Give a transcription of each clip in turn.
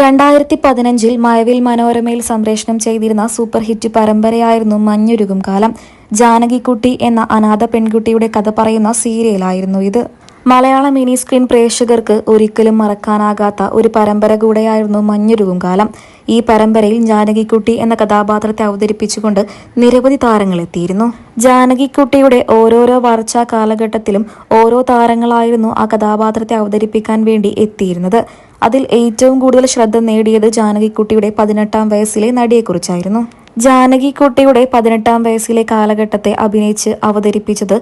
രണ്ടായിരത്തി പതിനഞ്ചിൽ മഴവിൽ മനോരമയിൽ സംപ്രേഷണം ചെയ്തിരുന്ന സൂപ്പർ ഹിറ്റ് പരമ്പരയായിരുന്നു മഞ്ഞുരുകും കാലം. ജാനകിക്കുട്ടി എന്ന അനാഥ പെൺകുട്ടിയുടെ കഥ പറയുന്ന സീരിയലായിരുന്നു ഇത്. മലയാള മിനി സ്ക്രീൻ പ്രേക്ഷകർക്ക് ഒരിക്കലും മറക്കാനാകാത്ത ഒരു പരമ്പര കൂടെയായിരുന്നു മഞ്ഞുരുകും കാലം. ഈ പരമ്പരയിൽ ജാനകിക്കുട്ടി എന്ന കഥാപാത്രത്തെ അവതരിപ്പിച്ചുകൊണ്ട് നിരവധി താരങ്ങൾ എത്തിയിരുന്നു. ജാനകിക്കുട്ടിയുടെ ഓരോരോ വളർച്ചാ കാലഘട്ടത്തിലും ഓരോ താരങ്ങളായിരുന്നു ആ കഥാപാത്രത്തെ അവതരിപ്പിക്കാൻ വേണ്ടി എത്തിയിരുന്നത്. അതിൽ ഏറ്റവും കൂടുതൽ ശ്രദ്ധ നേടിയത് ജാനകിക്കുട്ടിയുടെ പതിനെട്ടാം വയസ്സിലെ നടിയെക്കുറിച്ചായിരുന്നു. ജാനകിക്കുട്ടിയുടെ പതിനെട്ടാം വയസ്സിലെ കാലഘട്ടത്തെ അഭിനയിച്ച് അവതരിപ്പിച്ചത്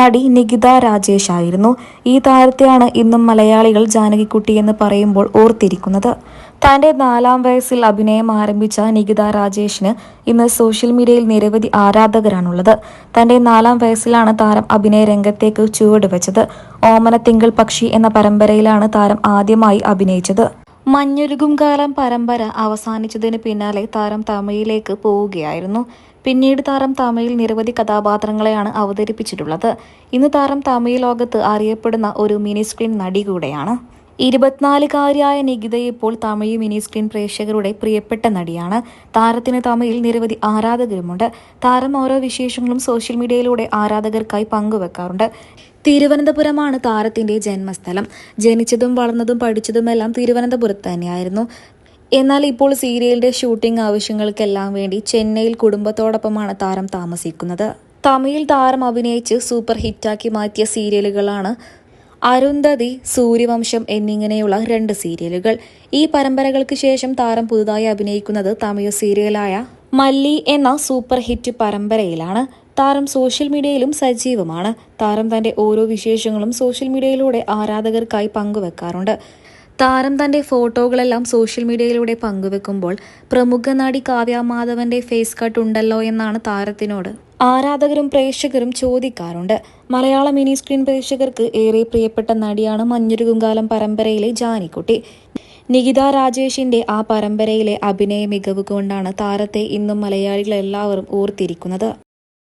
നടി നികിത രാജേഷ് ആയിരുന്നു. ഈ താരത്തെയാണ് ഇന്നും മലയാളികൾ ജാനകിക്കുട്ടി എന്ന് പറയുമ്പോൾ ഓർത്തിരിക്കുന്നത്. തന്റെ നാലാം വയസ്സിൽ അഭിനയം ആരംഭിച്ച നികിത രാജേഷിന് ഇന്ന് സോഷ്യൽ മീഡിയയിൽ നിരവധി ആരാധകരാണുള്ളത്. തന്റെ നാലാം വയസ്സിലാണ് താരം അഭിനയ രംഗത്തേക്ക് ചുവടുവെച്ചത്. ഓമനത്തിങ്കൾ തിങ്കൾ പക്ഷി എന്ന പരമ്പരയിലാണ് താരം ആദ്യമായി അഭിനയിച്ചത്. മഞ്ഞുരുകും കാലം പരമ്പര അവസാനിച്ചതിന് പിന്നാലെ താരം തമിഴിലേക്ക് പോവുകയായിരുന്നു. പിന്നീട് താരം തമിഴിൽ നിരവധി കഥാപാത്രങ്ങളെയാണ് അവതരിപ്പിച്ചിട്ടുള്ളത്. ഇന്ന് താരം തമിഴ് ലോകത്ത് അറിയപ്പെടുന്ന ഒരു മിനി സ്ക്രീൻ നടി കൂടെയാണ്. ഇരുപത്തിനാലുകാരിയായ നികിത ഇപ്പോൾ തമിഴ് മിനി സ്ക്രീൻ പ്രേക്ഷകരുടെ പ്രിയപ്പെട്ട നടിയാണ്. താരത്തിന് തമിഴിൽ നിരവധി ആരാധകരുമുണ്ട്. താരം ഓരോ വിശേഷങ്ങളും സോഷ്യൽ മീഡിയയിലൂടെ ആരാധകർക്കായി പങ്കുവെക്കാറുണ്ട്. തിരുവനന്തപുരമാണ് താരത്തിന്റെ ജന്മസ്ഥലം. ജനിച്ചതും വളർന്നതും പഠിച്ചതുമെല്ലാം തിരുവനന്തപുരത്ത് തന്നെയായിരുന്നു. എന്നാൽ ഇപ്പോൾ സീരിയലിന്റെ ഷൂട്ടിംഗ് ആവശ്യങ്ങൾക്കെല്ലാം വേണ്ടി ചെന്നൈയിൽ കുടുംബത്തോടൊപ്പമാണ് താരം താമസിക്കുന്നത്. തമിഴിൽ താരം അഭിനയിച്ച് സൂപ്പർ ഹിറ്റാക്കി മാറ്റിയ സീരിയലുകളാണ് അരുന്ധതി സൂര്യവംശം എന്നിങ്ങനെയുള്ള രണ്ട് സീരിയലുകൾ. ഈ പരമ്പരകൾക്ക് ശേഷം താരം പുതുതായി അഭിനയിക്കുന്നത് തമിഴ് സീരിയലായ മല്ലി എന്ന സൂപ്പർ ഹിറ്റ് പരമ്പരയിലാണ്. താരം സോഷ്യൽ മീഡിയയിലും സജീവമാണ്. താരം തന്റെ ഓരോ വിശേഷങ്ങളും സോഷ്യൽ മീഡിയയിലൂടെ ആരാധകർക്കായി പങ്കുവെക്കാറുണ്ട്. താരം തന്റെ ഫോട്ടോകളെല്ലാം സോഷ്യൽ മീഡിയയിലൂടെ പങ്കുവെക്കുമ്പോൾ പ്രമുഖ നടി കാവ്യ മാധവന്റെ ഫേസ് കട്ട് ഉണ്ടല്ലോ എന്നാണ് താരത്തിനോട് ആരാധകരും പ്രേക്ഷകരും ചോദിക്കാറുണ്ട്. മലയാള മിനി സ്ക്രീൻ പ്രേക്ഷകർക്ക് ഏറെ പ്രിയപ്പെട്ട നടിയാണ് മഞ്ഞുരുകുംകാലം പരമ്പരയിലെ ജാനിക്കുട്ടി. നികിത രാജേഷിന്റെ ആ പരമ്പരയിലെ അഭിനയ മികവ് കൊണ്ടാണ് താരത്തെ ഇന്നും മലയാളികൾ എല്ലാവരും ഓർത്തിരിക്കുന്നത്.